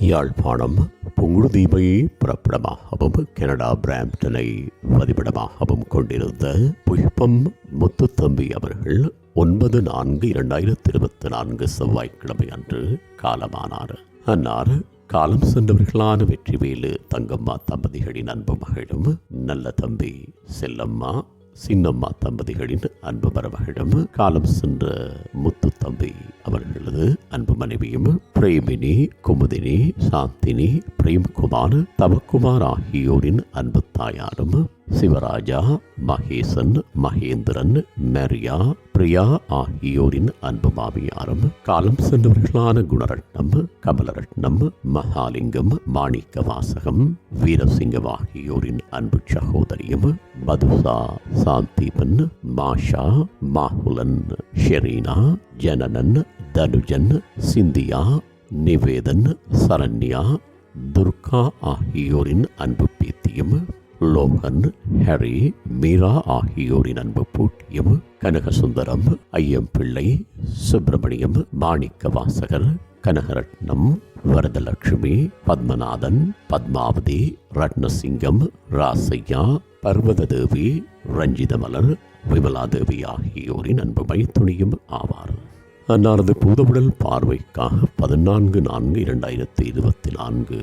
Yazhpanam புங்குடுதீபை புறப்படமாகவும் Canada பிராம்டனை வதிவிடமாகவும் கொண்டிருந்த புஷ்பம் முத்துத்தம்பி அவர்கள் ஒன்பது நான்கு இரண்டாயிரத்தி இருபத்தி நான்கு செவ்வாய்க்கிழமை அன்று காலமானார். அன்னார் காலம் சென்றவர்களான வெற்றிவேலு தங்கம்மா தம்பதிகளின் அன்பு மகளும் நல்ல தம்பி செல்லம்மா சின்னம்மா தம்பதிகளின் அன்பு மரபகளிடம் காலம் சென்ற முத்து தம்பி அவர்களது அன்பு மனைவியும் பிரேமினி குமுதினி சாந்தினி பிரேம்குமார் தவக்குமார் ஆகியோரின் அன்பு தாயாரும் சிவராஜா மகேசன் மகேந்திரன் மரியா பிரியா ஆகியோரின் அன்பு மாமியாரும் காலம் சென்றவர்களான குணரட்னம் கமலரட்னம் மகாலிங்கம் மாணிக்க வாசகம் வீரசிங்கம் ஆகியோரின் அன்பு சகோதரியும் மதுசா சாந்தீபன் மாஷா மாகுலன் ஷெரீனா ஜனனன் தனுஜன் சிந்தியா நிவேதன் சரண்யா துர்கா ஆகியோரின் அன்பு பேத்தியும் லோகன் ஹரி மீரா ஆகியோரின் அன்பு பூட்டியும் கனகசுந்தரம் ஐயம்பிள்ளை சுப்பிரமணியம் மாணிக்க வாசகர் கனகரட்னம் வரதலட்சுமி பத்மநாதன் பத்மாவதி ரத்னசிங்கம் ராசையா பர்வததேவி ரஞ்சிதமலர் விமலாதேவி ஆகியோரின் அன்பு மைத்துணியும் ஆவார். அன்னாரது பூதவுடல் பார்வைக்காக பதினான்கு நான்கு இரண்டாயிரத்தி இருபத்தி நான்கு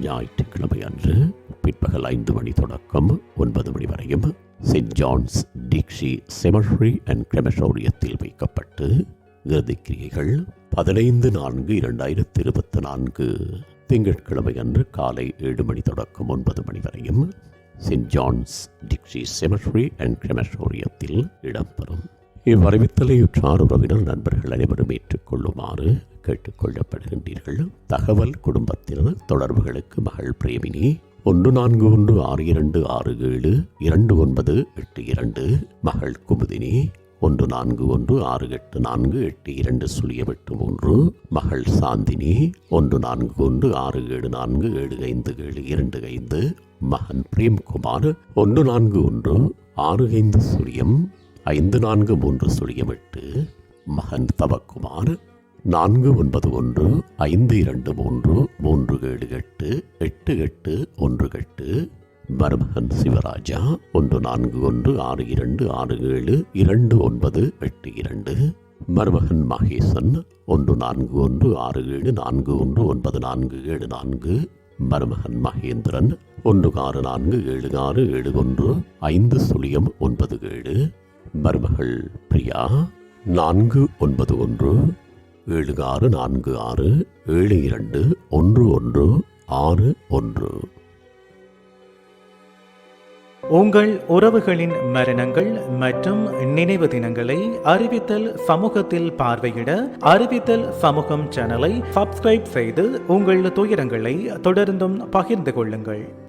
ஞாயிற்றுக்கிழமை அன்று பிற்பகல் ஐந்து மணி தொடக்கம் ஒன்பது மணி வரையும் செயின்ட் ஜான்ஸ் டிக்ஷி செமட்ரி அண்ட் கிரெமட்டோரியத்தில் வைக்கப்பட்டு இறுதிக்கிரியைகள் பதினைந்து நான்கு இரண்டாயிரத்தி இருபத்தி நான்கு திங்கட்கிழமை அன்று காலை ஏழு மணி தொடக்கம் ஒன்பது மணி வரையும் செயின்ட் ஜான்ஸ் டிக்ஷி செமட்ரி அண்ட் கிரெமட்டோரியத்தில் இடம்பெறும். இவ்வறிவித்தலையுற்றார் உறவினர் நண்பர்கள் அனைவரும் ஏற்றுக்கொள்ளுமாறு கேட்டுக்கொள்ளப்படுகின்றீர்கள் தகவல் குடும்பத்தினர் தொடர்புகளுக்கு மகள் பிரேமினி ஒன்று நான்கு ஒன்று ஆறு இரண்டு ஆறு ஏழு இரண்டு ஒன்பது எட்டு இரண்டு மகள் குமுதினி ஒன்று நான்கு ஒன்று ஆறு எட்டு நான்கு எட்டு இரண்டு சுழியம் எட்டு மூன்று மகள் சாந்தினி ஒன்று நான்கு ஒன்று ஆறு ஏழு நான்கு ஏழு ஐந்து ஏழு இரண்டு ஐந்து மகன் பிரேம்குமார் ஒன்று நான்கு ஒன்று ஆறு ஐந்து சுழியம் ஐந்து நான்கு மூன்று சுழியமிட்டு மகன் தவக்குமார் நான்கு ஒன்பது ஒன்று ஐந்து இரண்டு மூன்று மூன்று ஏழு எட்டு எட்டு எட்டு ஒன்று எட்டு. மருமகன் சிவராஜா ஒன்று நான்கு ஒன்று ஆறு இரண்டு ஆறு ஏழு இரண்டு ஒன்பது எட்டு இரண்டு. மருமகன் மகேசன் ஒன்று நான்கு ஒன்று ஆறு ஏழு நான்கு ஒன்று ஒன்பது நான்கு ஏழு நான்கு. மருமகன் மகேந்திரன் ஒன்று ஆறு நான்கு ஏழு ஆறு ஏழு ஒன்று ஐந்து சுழியம் ஒன்பது ஏழு. மருமகள் பிரியா நான்கு ஒன்பது ஒன்று ஏழு ஆறு நான்கு ஆறு ஏழு இரண்டு ஒன்று ஒன்று ஆறு ஒன்று. உங்கள் உறவுகளின் மரணங்கள் மற்றும் நினைவு தினங்களை அறிவித்தல் சமூகத்தில் பார்வையிட அறிவித்தல் சமூகம் சேனலை சப்ஸ்கிரைப் செய்து உங்கள் துயரங்களை தொடர்ந்தும் பகிர்ந்து கொள்ளுங்கள்.